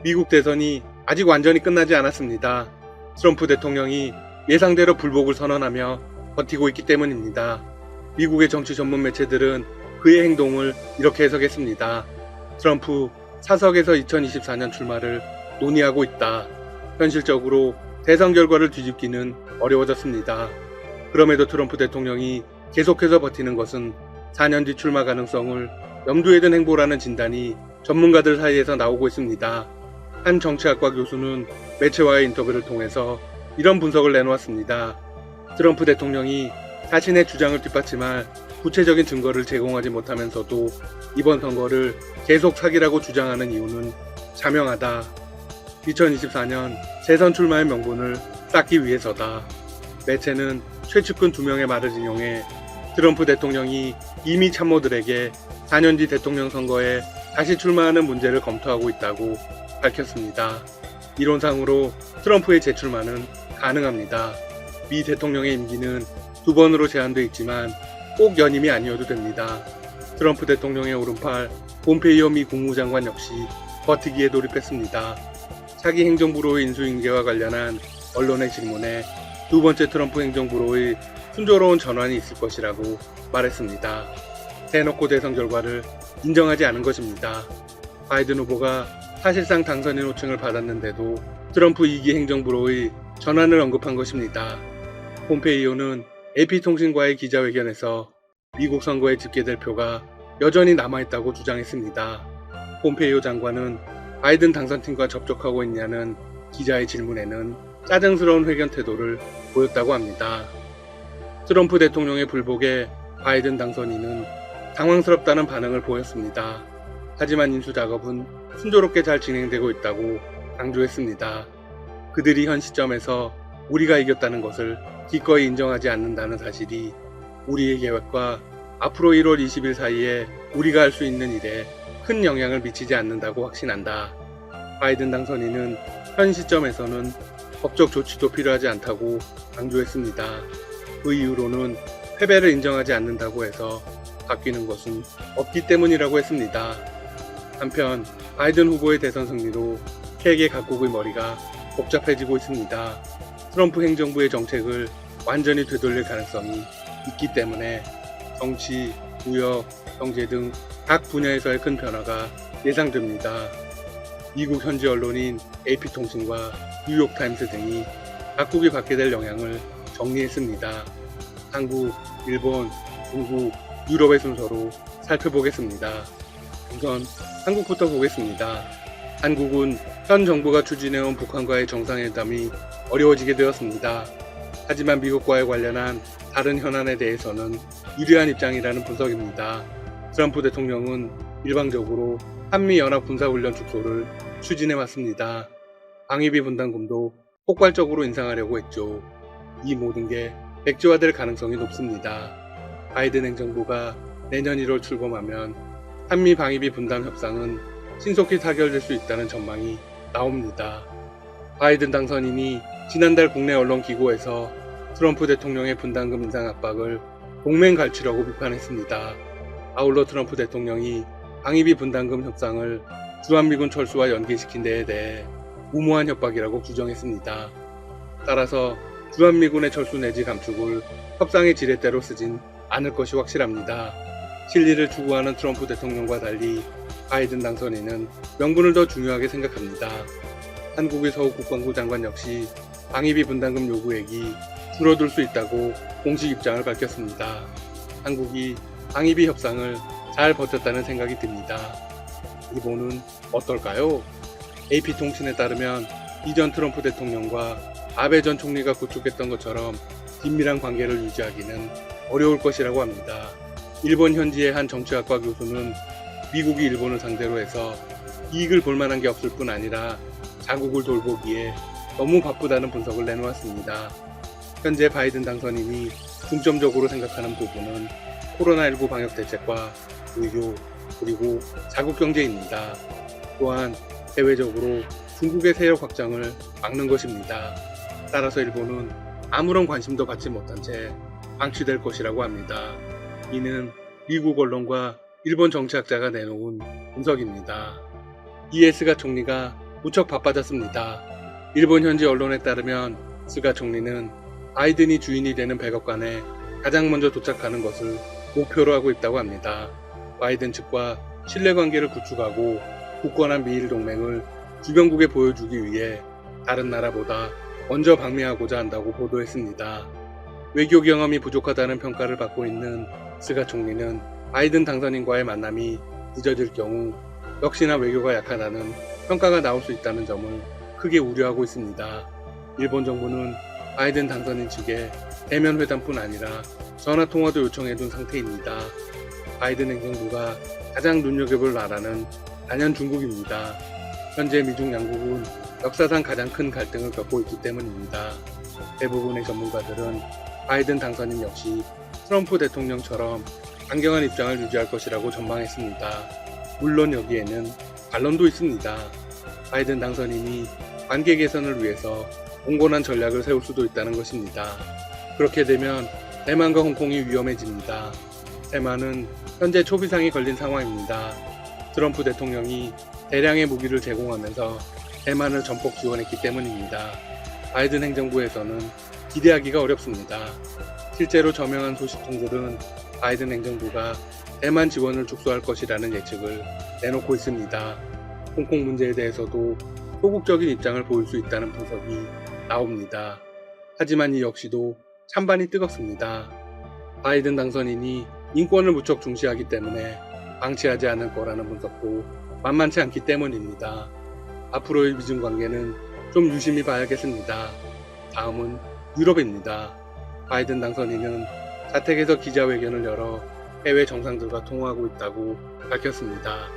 미국 대선이 아직 완전히 끝나지 않았습니다. 트럼프 대통령이 예상대로 불복을 선언하며 버티고 있기 때문입니다. 미국의 정치 전문 매체들은 그의 행동을 이렇게 해석했습니다. 트럼프 사석에서 2024년 출마를 논의하고 있다. 현실적으로 대선 결과를 뒤집기는 어려워졌습니다. 그럼에도 트럼프 대통령이 계속해서 버티는 것은 4년 뒤 출마 가능성을 염두에 둔 행보라는 진단이 전문가들 사이에서 나오고 있습니다. 한 정치학과 교수는 매체와의 인터뷰를 통해서 이런 분석을 내놓았습니다. 트럼프 대통령이 자신의 주장을 뒷받침할 구체적인 증거를 제공하지 못하면서도 이번 선거를 계속 사기라고 주장하는 이유는 자명하다. 2024년 재선 출마의 명분을 쌓기 위해서다. 매체는 최측근 두 명의 말을 인용해 트럼프 대통령이 이미 참모들에게 4년 뒤 대통령 선거에 다시 출마하는 문제를 검토하고 있다고 밝혔습니다. 이론상으로 트럼프의 재출마는 가능합니다. 미 대통령의 임기는 두 번으로 제한되어 있지만 꼭 연임이 아니어도 됩니다. 트럼프 대통령의 오른팔 폼페이오 미 국무장관 역시 버티기에 돌입했습니다. 차기 행정부로의 인수인계와 관련한 언론의 질문에 두 번째 트럼프 행정부로의 순조로운 전환이 있을 것이라고 말했습니다. 대놓고 대선 결과를 인정하지 않은 것입니다. 바이든 후보가 사실상 당선인 호칭을 받았는데도 트럼프 2기 행정부로의 전환을 언급한 것입니다. 폼페이오는 AP통신과의 기자회견에서 미국 선거에 집계될 표가 여전히 남아있다고 주장했습니다. 폼페이오 장관은 바이든 당선팀과 접촉하고 있냐는 기자의 질문에는 짜증스러운 회견 태도를 보였다고 합니다. 트럼프 대통령의 불복에 바이든 당선인은 당황스럽다는 반응을 보였습니다. 하지만 인수 작업은 순조롭게 잘 진행되고 있다고 강조했습니다. 그들이 현 시점에서 우리가 이겼다는 것을 기꺼이 인정하지 않는다는 사실이 우리의 계획과 앞으로 1월 20일 사이에 우리가 할 수 있는 일에 큰 영향을 미치지 않는다고 확신한다. 바이든 당선인은 현 시점에서는 법적 조치도 필요하지 않다고 강조했습니다. 그 이유로는 패배를 인정하지 않는다고 해서 바뀌는 것은 없기 때문이라고 했습니다. 한편 바이든 후보의 대선 승리로 세계 각국의 머리가 복잡해지고 있습니다. 트럼프 행정부의 정책을 완전히 되돌릴 가능성이 있기 때문에 정치, 무역, 경제 등 각 분야에서의 큰 변화가 예상됩니다. 미국 현지 언론인 AP통신과 뉴욕타임스 등이 각국이 받게 될 영향을 정리했습니다. 한국, 일본, 중국, 유럽의 순서로 살펴보겠습니다. 우선 한국부터 보겠습니다. 한국은 현 정부가 추진해온 북한과의 정상회담이 어려워지게 되었습니다. 하지만 미국과의 관련한 다른 현안에 대해서는 유리한 입장이라는 분석입니다. 트럼프 대통령은 일방적으로 한미연합 군사훈련 축소를 추진해 왔습니다. 방위비 분담금도 폭발적으로 인상하려고 했죠. 이 모든 게 백지화될 가능성이 높습니다. 바이든 행정부가 내년 1월 출범하면 한미 방위비 분담 협상은 신속히 타결될 수 있다는 전망이 나옵니다. 바이든 당선인이 지난달 국내 언론 기고에서 트럼프 대통령의 분담금 인상 압박을 동맹 갈취라고 비판했습니다. 아울러 트럼프 대통령이 방위비 분담금 협상을 주한미군 철수와 연계시킨 데에 대해 무모한 협박이라고 규정했습니다. 따라서 주한미군의 철수 내지 감축을 협상의 지렛대로 쓰진 않을 것이 확실합니다. 실리를 추구하는 트럼프 대통령과 달리 바이든 당선인은 명분을 더 중요하게 생각합니다. 한국의 서욱 국방부 장관 역시 방위비 분담금 요구액이 줄어들 수 있다고 공식 입장을 밝혔습니다. 한국이 방위비 협상을 잘 버텼다는 생각이 듭니다. 일본은 어떨까요? AP통신에 따르면 이전 트럼프 대통령과 아베 전 총리가 구축했던 것처럼 긴밀한 관계를 유지하기는 어려울 것이라고 합니다. 일본 현지의 한 정치학과 교수는 미국이 일본을 상대로 해서 이익을 볼 만한 게 없을 뿐 아니라 자국을 돌보기에 너무 바쁘다는 분석을 내놓았습니다. 현재 바이든 당선인이 중점적으로 생각하는 부분은 코로나19 방역 대책과 의료 그리고 자국 경제입니다. 또한 대외적으로 중국의 세력 확장을 막는 것입니다. 따라서 일본은 아무런 관심도 받지 못한 채 방치될 것이라고 합니다. 이는 미국 언론과 일본 정치학자가 내놓은 분석입니다. 이에스가 총리가 무척 바빠졌습니다. 일본 현지 언론에 따르면 스가 총리는 바이든이 주인이 되는 백악관에 가장 먼저 도착하는 것을 목표로 하고 있다고 합니다. 바이든 측과 신뢰관계를 구축하고 굳건한 미일 동맹을 주변국에 보여주기 위해 다른 나라보다 먼저 방미하고자 한다고 보도했습니다. 외교 경험이 부족하다는 평가를 받고 있는 스가 총리는 바이든 당선인과의 만남이 늦어질 경우 역시나 외교가 약하다는 평가가 나올 수 있다는 점을 크게 우려하고 있습니다. 일본 정부는 바이든 당선인 측에 대면 회담뿐 아니라 전화 통화도 요청해둔 상태입니다. 바이든 행정부가 가장 눈여겨볼 나라는 단연 중국입니다. 현재 미중 양국은 역사상 가장 큰 갈등을 겪고 있기 때문입니다. 대부분의 전문가들은 바이든 당선인 역시 트럼프 대통령처럼 강경한 입장을 유지할 것이라고 전망했습니다. 물론 여기에는 반론도 있습니다. 바이든 당선인이 관계 개선을 위해서 공곤한 전략을 세울 수도 있다는 것입니다. 그렇게 되면 대만과 홍콩이 위험해집니다. 대만은 현재 초비상이 걸린 상황입니다. 트럼프 대통령이 대량의 무기를 제공하면서 대만을 전폭 지원했기 때문입니다. 바이든 행정부에서는 기대하기가 어렵습니다. 실제로 저명한 소식 통들은 바이든 행정부가 대만 지원을 축소할 것이라는 예측을 내놓고 있습니다. 홍콩 문제에 대해서도 소극적인 입장을 보일 수 있다는 분석이 나옵니다. 하지만 이 역시도 찬반이 뜨겁습니다. 바이든 당선인이 인권을 무척 중시하기 때문에 방치하지 않을 거라는 분석도 만만치 않기 때문입니다. 앞으로의 미중 관계는 좀 유심히 봐야겠습니다. 다음은 유럽입니다. 바이든 당선인은 자택에서 기자회견을 열어 해외 정상들과 통화하고 있다고 밝혔습니다.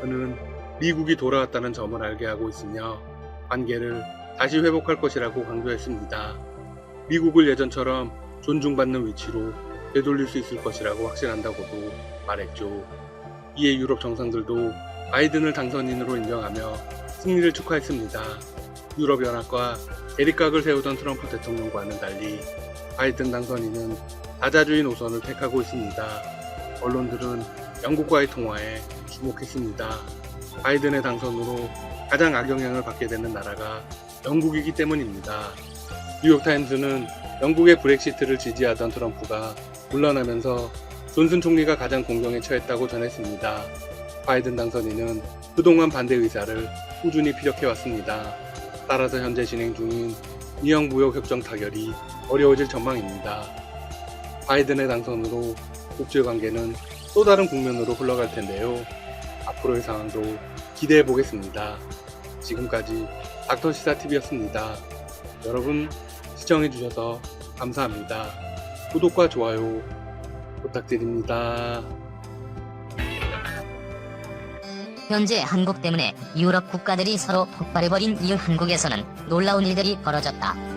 그는 미국이 돌아왔다는 점을 알게 하고 있으며 관계를 다시 회복할 것이라고 강조했습니다. 미국을 예전처럼 존중받는 위치로 되돌릴 수 있을 것이라고 확신한다고도 말했죠. 이에 유럽 정상들도 바이든을 당선인으로 인정하며 승리를 축하했습니다. 유럽연합과 대립각을 세우던 트럼프 대통령과는 달리 바이든 당선인은 다자주의 노선을 택하고 있습니다. 언론들은 영국과의 통화에 주목했습니다. 바이든의 당선으로 가장 악영향을 받게 되는 나라가 영국이기 때문입니다. 뉴욕타임스는 영국의 브렉시트를 지지하던 트럼프가 물러나면서 존슨 총리가 가장 공경에 처했다고 전했습니다. 바이든 당선인은 그동안 반대 의사를 꾸준히 피력해왔습니다. 따라서 현재 진행 중인 미영 무역 협정 타결이 어려워질 전망입니다. 바이든의 당선으로 국제 관계는 또 다른 국면으로 흘러갈 텐데요. 앞으로의 상황도 기대해 보겠습니다. 지금까지 닥터 시사TV였습니다. 여러분 시청해 주셔서 감사합니다. 구독과 좋아요 부탁드립니다. 현재 한국 때문에 유럽 국가들이 서로 폭발해버린 이후 한국에서는 놀라운 일들이 벌어졌다.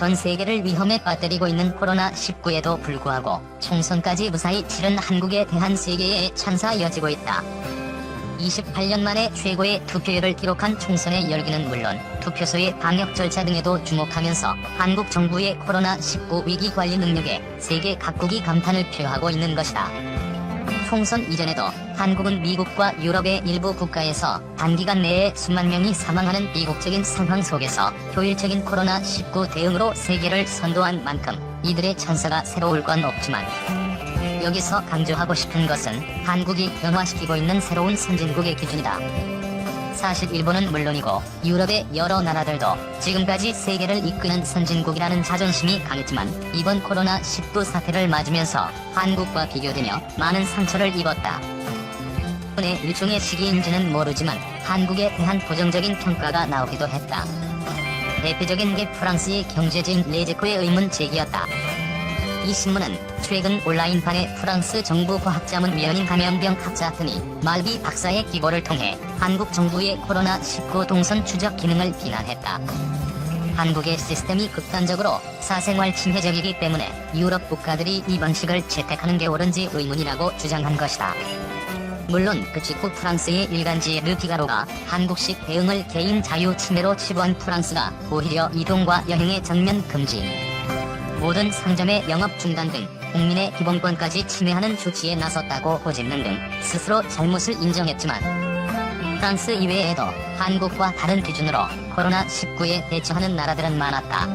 전 세계를 위험에 빠뜨리고 있는 코로나19에도 불구하고 총선까지 무사히 치른 한국에 대한 세계의 찬사 이어지고 있다. 28년 만에 최고의 투표율을 기록한 총선의 열기는 물론 투표소의 방역 절차 등에도 주목하면서 한국 정부의 코로나19 위기 관리 능력에 세계 각국이 감탄을 표하고 있는 것이다. 총선 이전에도 한국은 미국과 유럽의 일부 국가에서 단기간 내에 수만 명이 사망하는 비국적인 상황 속에서 효율적인 코로나19 대응으로 세계를 선도한 만큼 이들의 찬사가 새로울 건 없지만 여기서 강조하고 싶은 것은 한국이 변화시키고 있는 새로운 선진국의 기준이다. 사실 일본은 물론이고 유럽의 여러 나라들도 지금까지 세계를 이끄는 선진국이라는 자존심이 강했지만 이번 코로나19 사태를 맞으면서 한국과 비교되며 많은 상처를 입었다. 의 일종의 시기인지는 모르지만 한국에 대한 부정적인 평가가 나오기도 했다. 대표적인 게 프랑스의 경제진 레제코의 의문 제기였다. 이 신문은 최근 온라인판에 프랑스 정부 과학자문 위원인 감염병 학자 드니 말비 박사의 기고를 통해 한국 정부의 코로나19 동선 추적 기능을 비난했다. 한국의 시스템이 극단적으로 사생활 침해적이기 때문에 유럽 국가들이 이 방식을 채택하는 게 옳은지 의문이라고 주장한 것이다. 물론 그 직후 프랑스의 일간지 르피가로가 한국식 대응을 개인 자유 침해로 치부한 프랑스가 오히려 이동과 여행의 전면 금지, 모든 상점의 영업 중단 등 국민의 기본권까지 침해하는 조치에 나섰다고 호짓는 등 스스로 잘못을 인정했지만 프랑스 이외에도 한국과 다른 기준으로 코로나19에 대처하는 나라들은 많았다.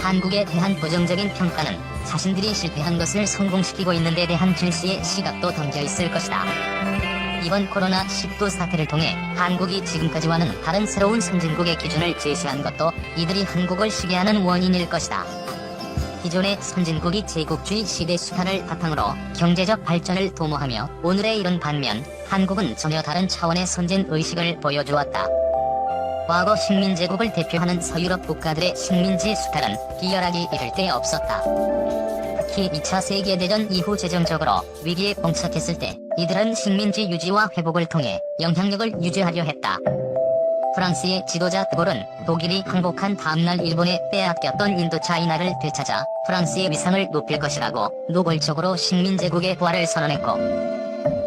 한국에 대한 부정적인 평가는 자신들이 실패한 것을 성공시키고 있는 데 대한 질시의 시각도 담겨 있을 것이다. 이번 코로나19 사태를 통해 한국이 지금까지와는 다른 새로운 선진국의 기준을 제시한 것도 이들이 한국을 시기하는 원인일 것이다. 기존의 선진국이 제국주의 시대 수탄을 바탕으로 경제적 발전을 도모하며 오늘에 이른 반면 한국은 전혀 다른 차원의 선진 의식을 보여주었다. 과거 식민제국을 대표하는 서유럽 국가들의 식민지 수탈은 비열하기 이를 데 없었다. 특히 2차 세계대전 이후 재정적으로 위기에 봉착했을 때 이들은 식민지 유지와 회복을 통해 영향력을 유지하려 했다. 프랑스의 지도자 드골은 독일이 항복한 다음날 일본에 빼앗겼던 인도차이나를 되찾아 프랑스의 위상을 높일 것이라고 노골적으로 식민제국의 부활을 선언했고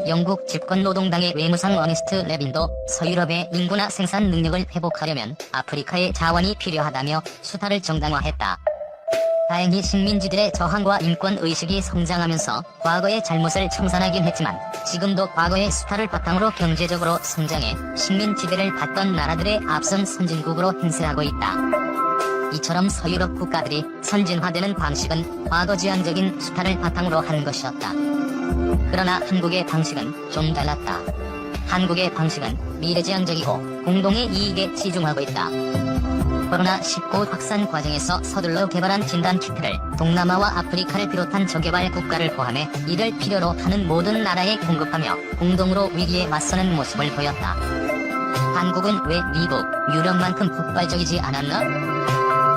영국 집권노동당의 외무상 어니스트 레빈도 서유럽의 인구나 생산 능력을 회복하려면 아프리카의 자원이 필요하다며 수탈을 정당화했다. 다행히 식민지들의 저항과 인권 의식이 성장하면서 과거의 잘못을 청산하긴 했지만 지금도 과거의 수탈을 바탕으로 경제적으로 성장해 식민 지배를 받던 나라들의 앞선 선진국으로 행세하고 있다. 이처럼 서유럽 국가들이 선진화되는 방식은 과거 지향적인 수탈을 바탕으로 한 것이었다. 그러나 한국의 방식은 좀 달랐다. 한국의 방식은 미래지향적이고 공동의 이익에 치중하고 있다. 코로나19 확산 과정에서 서둘러 개발한 진단 키트를 동남아와 아프리카를 비롯한 저개발 국가를 포함해 이를 필요로 하는 모든 나라에 공급하며 공동으로 위기에 맞서는 모습을 보였다. 한국은 왜 미국, 유럽만큼 폭발적이지 않았나?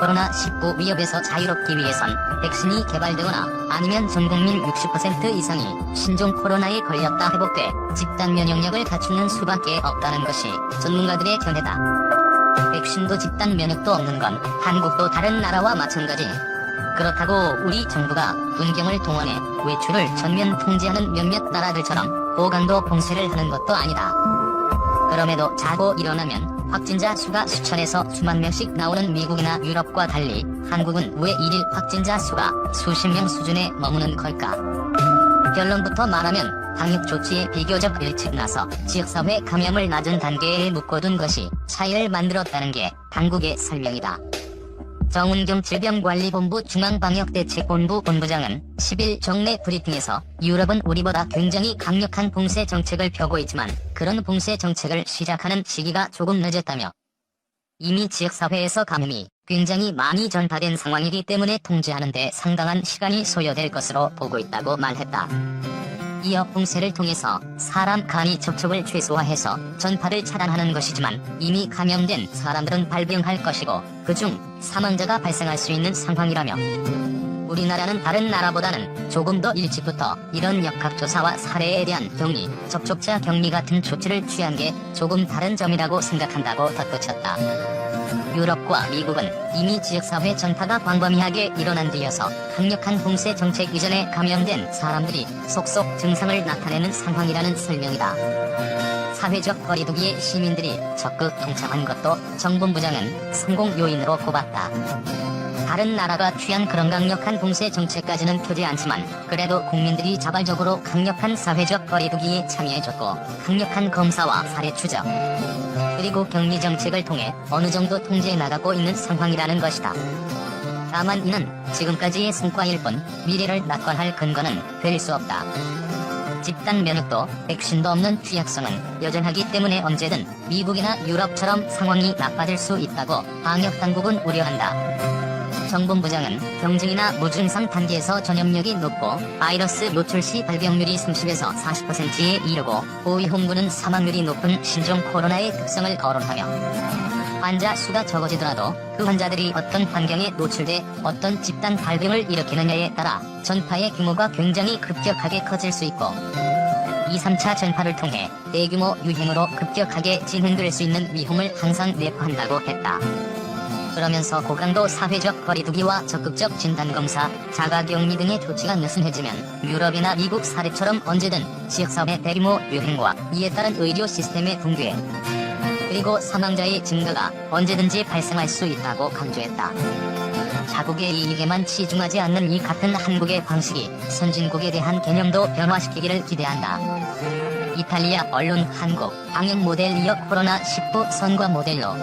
코로나19 위협에서 자유롭기 위해선 백신이 개발되거나 아니면 전 국민 60% 이상이 신종 코로나에 걸렸다 회복돼 집단 면역력을 갖추는 수밖에 없다는 것이 전문가들의 견해다. 백신도 집단 면역도 없는 건 한국도 다른 나라와 마찬가지. 그렇다고 우리 정부가 군경을 동원해 외출을 전면 통제하는 몇몇 나라들처럼 고강도 봉쇄를 하는 것도 아니다. 그럼에도 자고 일어나면 확진자 수가 수천에서 수만 명씩 나오는 미국이나 유럽과 달리 한국은 왜 일일 확진자 수가 수십 명 수준에 머무는 걸까? 결론부터 말하면 방역 조치에 비교적 일찍 나서 지역사회 감염을 낮은 단계에 묶어둔 것이 차이를 만들었다는 게 당국의 설명이다. 정은경 질병관리본부 중앙방역대책본부 본부장은 10일 정례 브리핑에서 유럽은 우리보다 굉장히 강력한 봉쇄 정책을 펴고 있지만 그런 봉쇄 정책을 시작하는 시기가 조금 늦었다며 이미 지역사회에서 감염이 굉장히 많이 전파된 상황이기 때문에 통제하는데 상당한 시간이 소요될 것으로 보고 있다고 말했다. 이어 봉쇄를 통해서 사람 간이 접촉을 최소화해서 전파를 차단하는 것이지만 이미 감염된 사람들은 발병할 것이고 그중 사망자가 발생할 수 있는 상황이라며 우리나라는 다른 나라보다는 조금 더 일찍부터 이런 역학조사와 사례에 대한 격리, 접촉자 격리 같은 조치를 취한 게 조금 다른 점이라고 생각한다고 덧붙였다. 유럽과 미국은 이미 지역사회 전파가 광범위하게 일어난 뒤여서 강력한 봉쇄 정책 이전에 감염된 사람들이 속속 증상을 나타내는 상황이라는 설명이다. 사회적 거리두기에 시민들이 적극 동참한 것도 정본부장은 성공 요인으로 꼽았다. 다른 나라가 취한 그런 강력한 봉쇄 정책까지는 펴지 않지만 그래도 국민들이 자발적으로 강력한 사회적 거리두기에 참여해줬고 강력한 검사와 사례 추적 그리고 격리 정책을 통해 어느 정도 통제해 나가고 있는 상황이라는 것이다. 다만 이는 지금까지의 성과일 뿐 미래를 낙관할 근거는 될 수 없다. 집단 면역도 백신도 없는 취약성은 여전하기 때문에 언제든 미국이나 유럽처럼 상황이 나빠질 수 있다고 방역 당국은 우려한다. 정본부장은 경증이나 무증상 단계에서 전염력이 높고 바이러스 노출 시 발병률이 30에서 40%에 이르고 고위 홍구는 사망률이 높은 신종 코로나의 특성을 거론하며 환자 수가 적어지더라도 그 환자들이 어떤 환경에 노출돼 어떤 집단 발병을 일으키느냐에 따라 전파의 규모가 굉장히 급격하게 커질 수 있고 2, 3차 전파를 통해 대규모 유행으로 급격하게 진행될 수 있는 위험을 항상 내포한다고 했다. 그러면서 고강도 사회적 거리두기와 적극적 진단검사, 자가격리 등의 조치가 느슨해지면 유럽이나 미국 사례처럼 언제든 지역사회 대규모 유행과 이에 따른 의료 시스템의 붕괴, 그리고 사망자의 증가가 언제든지 발생할 수 있다고 강조했다. 자국의 이익에만 치중하지 않는 이 같은 한국의 방식이 선진국에 대한 개념도 변화시키기를 기대한다. 이탈리아 언론 한국 방역 모델 이어 코로나 19 선거 모델로